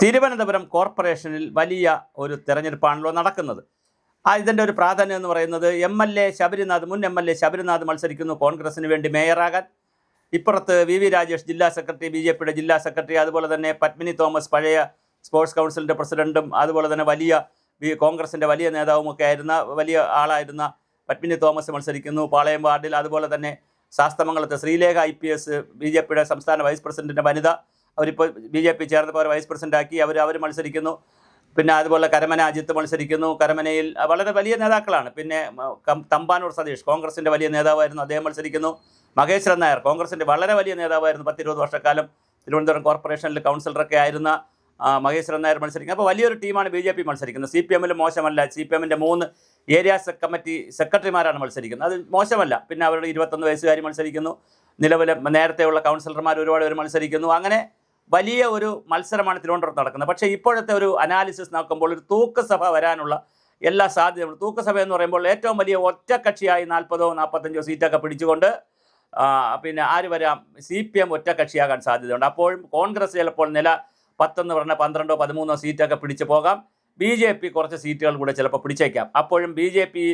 തിരുവനന്തപുരം കോർപ്പറേഷനിൽ വലിയ ഒരു തെരഞ്ഞെടുപ്പാണല്ലോ നടക്കുന്നത്. ആ ഇതിന്റെ ഒരു പ്രാധാന്യം എന്ന് പറയുന്നത് എം എൽ എ ശബരിനാഥ് മുൻ എം എൽ എ ശബരിനാഥ് മത്സരിക്കുന്നു കോൺഗ്രസിന് വേണ്ടി മേയറാകാൻ. ഇപ്പുറത്ത് വി വി രാജേഷ് ജില്ലാ സെക്രട്ടറി ബി ജെ പിയുടെ ജില്ലാ സെക്രട്ടറി അതുപോലെ തന്നെ പത്മിനി തോമസ് പഴയ സ്പോർട്സ് കൗൺസിലിന്റെ പ്രസിഡന്റും അതുപോലെ തന്നെ വലിയ കോൺഗ്രസിന്റെ വലിയ നേതാവുമൊക്കെ ആയിരുന്ന വലിയ ആളായിരുന്ന പത്മിനി തോമസ് മത്സരിക്കുന്നു. പാളയം വാർഡിൽ അതുപോലെ തന്നെ ശാസ്തമംഗലത്തെ Sreelekha I P S B J പിയുടെ സംസ്ഥാന വൈസ് പ്രസിഡന്റിന്റെ വനിത അവരിപ്പോൾ ബി ജെ പി ചേർന്നപ്പോൾ അവർ വൈസ് പ്രസിഡന്റ് ആക്കി അവർ അവർ മത്സരിക്കുന്നു. പിന്നെ അതുപോലെ കരമന അജിത്ത് മത്സരിക്കുന്നു. കരമനയിൽ വളരെ വലിയ നേതാക്കളാണ്. പിന്നെ തമ്പാനൂർ സതീഷ് കോൺഗ്രസിന്റെ വലിയ നേതാവായിരുന്നു അദ്ദേഹം മത്സരിക്കുന്നു. മഹേശ്വരൻ നായർ കോൺഗ്രസിന്റെ വളരെ വലിയ നേതാവായിരുന്നു പത്തിരുപത് വർഷക്കാലം. തിരുവനന്തപുരം കോർപ്പറേഷനിൽ കൗൺസിലറൊക്കെ ആയിരുന്ന മഹേശ്വരൻ നായർ മത്സരിക്കുന്നത് അപ്പോൾ വലിയൊരു ടീമാണ് ബി ജെ പി മത്സരിക്കുന്നത്. സി പി എമ്മിൽ മോശമല്ല. സി പി എമ്മിന്റെ മൂന്ന് ഏരിയ കമ്മിറ്റി സെക്രട്ടറിമാരാണ് മത്സരിക്കുന്നത്. അത് മോശമല്ല. പിന്നെ അവരുടെ ഇരുപത്തൊന്ന് വയസ്സുകാരി മത്സരിക്കുന്നു. നിലവിലെ നേരത്തെയുള്ള കൗൺസിലർമാർ ഒരുപാട് പേര് മത്സരിക്കുന്നു. അങ്ങനെ വലിയ ഒരു മത്സരമാണ് തിരുവനന്തപുരത്ത് നടക്കുന്നത്. പക്ഷേ ഇപ്പോഴത്തെ ഒരു അനാലിസിസ് നോക്കുമ്പോൾ ഒരു തൂക്കസഭ വരാനുള്ള എല്ലാ സാധ്യതകളും തൂക്കസഭ എന്ന് പറയുമ്പോൾ ഏറ്റവും വലിയ ഒറ്റക്കക്ഷിയായി നാൽപ്പതോ നാൽപ്പത്തഞ്ചോ സീറ്റൊക്കെ പിടിച്ചുകൊണ്ട് പിന്നെ ആര് വരാം? സി പി എം ഒറ്റക്കക്ഷിയാകാൻ സാധ്യതയുണ്ട്. അപ്പോഴും കോൺഗ്രസ് ചിലപ്പോൾ നില പത്തെന്ന് പറഞ്ഞ പന്ത്രണ്ടോ പതിമൂന്നോ സീറ്റൊക്കെ പിടിച്ചു പോകാം. ബി ജെ പി കുറച്ച് സീറ്റുകൾ കൂടെ ചിലപ്പോൾ പിടിച്ചേക്കാം. അപ്പോഴും ബി ജെ പി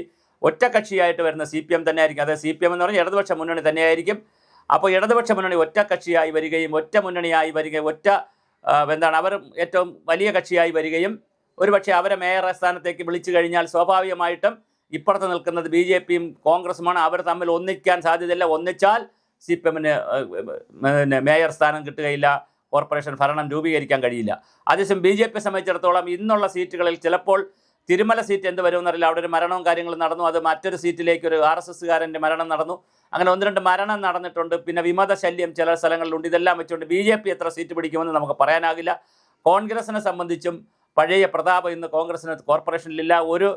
ഒറ്റക്കക്ഷിയായിട്ട് വരുന്ന സി പി എം തന്നെ ആയിരിക്കും അതായത് സി പി എം എന്ന് പറഞ്ഞാൽ ഇടതുപക്ഷ മുന്നണി തന്നെയായിരിക്കും. അപ്പോൾ ഇടതുപക്ഷ മുന്നണി ഒറ്റ കക്ഷിയായി വരികയും ഒറ്റ മുന്നണിയായി വരികയും ഒറ്റ എന്താണ് അവർ ഏറ്റവും വലിയ കക്ഷിയായി വരികയും ഒരുപക്ഷെ അവരെ മേയർ സ്ഥാനത്തേക്ക് വിളിച്ചു കഴിഞ്ഞാൽ സ്വാഭാവികമായിട്ടും ഇപ്പുറത്ത് നിൽക്കുന്നത് ബി ജെ പിയും കോൺഗ്രസുമാണ്. അവർ തമ്മിൽ ഒന്നിക്കാൻ സാധ്യതയില്ല. ഒന്നിച്ചാൽ സി പി എമ്മിന് പിന്നെ മേയർ സ്ഥാനം കിട്ടുകയില്ല കോർപ്പറേഷൻ ഭരണം രൂപീകരിക്കാൻ കഴിയില്ല. അതേസമയം ബി ജെ പി സംബന്ധിച്ചിടത്തോളം ഇന്നുള്ള സീറ്റുകളിൽ ചിലപ്പോൾ തിരുമല സീറ്റ് എന്ത് വരുമെന്നറിയില്ല അവിടെ ഒരു മരണവും കാര്യങ്ങളും നടന്നു. അത് മറ്റൊരു സീറ്റിലേക്ക് ഒരു ആർ എസ് മരണം നടന്നു. അങ്ങനെ ഒന്ന് രണ്ട് മരണം നടന്നിട്ടുണ്ട്. പിന്നെ വിമത ശല്യം ചില സ്ഥലങ്ങളിലുണ്ട്. ഇതെല്ലാം വെച്ചുകൊണ്ട് ബി എത്ര സീറ്റ് പിടിക്കുമെന്ന് നമുക്ക് പറയാനാകില്ല. കോൺഗ്രസിനെ സംബന്ധിച്ചും പഴയ പ്രതാപം ഇന്ന് കോൺഗ്രസിന് കോർപ്പറേഷനിലില്ല. ഒരു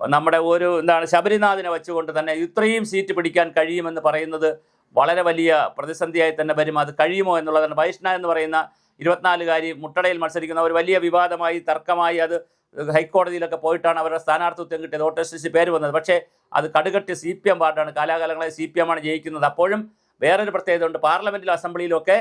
നമ്മുടെ ഒരു എന്താണ് ശബരിനാഥിനെ വെച്ചുകൊണ്ട് തന്നെ ഇത്രയും സീറ്റ് പിടിക്കാൻ കഴിയുമെന്ന് പറയുന്നത് വളരെ വലിയ പ്രതിസന്ധിയായി തന്നെ വരും. അത് കഴിയുമോ എന്നുള്ളതാണ്. വൈഷ്ണ എന്ന് പറയുന്ന ഇരുപത്തിനാലുകാരി മുട്ടടയിൽ മത്സരിക്കുന്ന ഒരു വലിയ വിവാദമായി തർക്കമായി അത് ഹൈക്കോടതിയിലൊക്കെ പോയിട്ടാണ് അവരുടെ സ്ഥാനാർത്ഥിത്വം കിട്ടിയത്. വോട്ടേഴ്സിൽ പേര് വന്നത്. പക്ഷേ അത് കടുകട്ടി സി പി എം വാർഡാണ്. കാലാകാലങ്ങളായി സി പി എം ആണ് ജയിക്കുന്നത്. അപ്പോഴും വേറൊരു പ്രത്യേകത ഉണ്ട്. പാർലമെന്റിലും അസംബ്ലിയിലൊക്കെ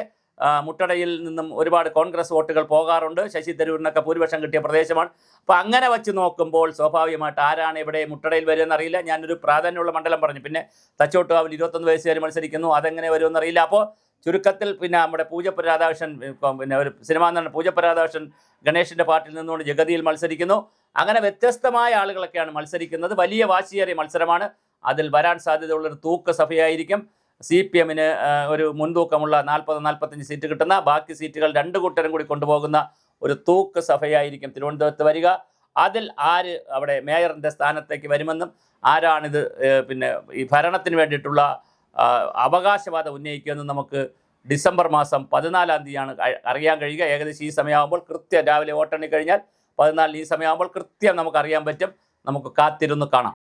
മുട്ടടയിൽ നിന്നും ഒരുപാട് കോൺഗ്രസ് വോട്ടുകൾ പോകാറുണ്ട്. ശശി തരൂരിനൊക്കെ ഭൂരിപക്ഷം കിട്ടിയ പ്രദേശമാണ്. അപ്പോൾ അങ്ങനെ വെച്ച് നോക്കുമ്പോൾ സ്വാഭാവികമായിട്ട് ആരാണ് ഇവിടെ മുട്ടടയിൽ വരുമെന്നറിയില്ല ഞാനൊരു പ്രാധാന്യമുള്ള മണ്ഡലം പറഞ്ഞു. പിന്നെ തച്ചോട്ടുകാവിൽ ഇരുപത്തൊന്ന് വയസ്സുകാർ മത്സരിക്കുന്നു. അതെങ്ങനെ വരുമെന്നറിയില്ല. അപ്പോൾ ചുരുക്കത്തിൽ പിന്നെ നമ്മുടെ പൂജപ്പ രാധാകൃഷ്ണൻ പിന്നെ ഒരു സിനിമാ നടൻ പൂജപ്പ രാധാകൃഷ്ണൻ ഗണേഷിന്റെ പാർട്ടിയിൽ നിന്നുകൊണ്ട് ജഗതിയിൽ മത്സരിക്കുന്നു. അങ്ങനെ വ്യത്യസ്തമായ ആളുകളൊക്കെയാണ് മത്സരിക്കുന്നത്. വലിയ വാശിയേറിയ മത്സരമാണ്. അതിൽ വരാൻ സാധ്യതയുള്ളൊരു തൂക്ക സഭയായിരിക്കും. സി പി എമ്മിന് ഒരു മുൻതൂക്കമുള്ള നാൽപ്പത് നാൽപ്പത്തഞ്ച് സീറ്റ് കിട്ടുന്ന ബാക്കി സീറ്റുകൾ രണ്ട് കൂട്ടരും കൂടി കൊണ്ടുപോകുന്ന ഒരു തൂക്ക് സഭയായിരിക്കും തിരുവനന്തപുരത്ത് വരിക. അതിൽ ആര് അവിടെ മേയറിന്റെ സ്ഥാനത്തേക്ക് വരുമെന്നും ആരാണിത് പിന്നെ ഈ ഭരണത്തിന് വേണ്ടിയിട്ടുള്ള അവകാശവാദം ഉന്നയിക്കുമെന്ന് നമുക്ക് ഡിസംബർ മാസം പതിനാലാം തീയതിയാണ് അറിയാൻ കഴിയുക. ഏകദേശം ഈ സമയമാകുമ്പോൾ കൃത്യം രാവിലെ വോട്ടെണ്ണി കഴിഞ്ഞാൽ പതിനാലിന് ഈ സമയമാകുമ്പോൾ കൃത്യം നമുക്ക് അറിയാൻ പറ്റും. നമുക്ക് കാത്തിരുന്ന് കാണാം.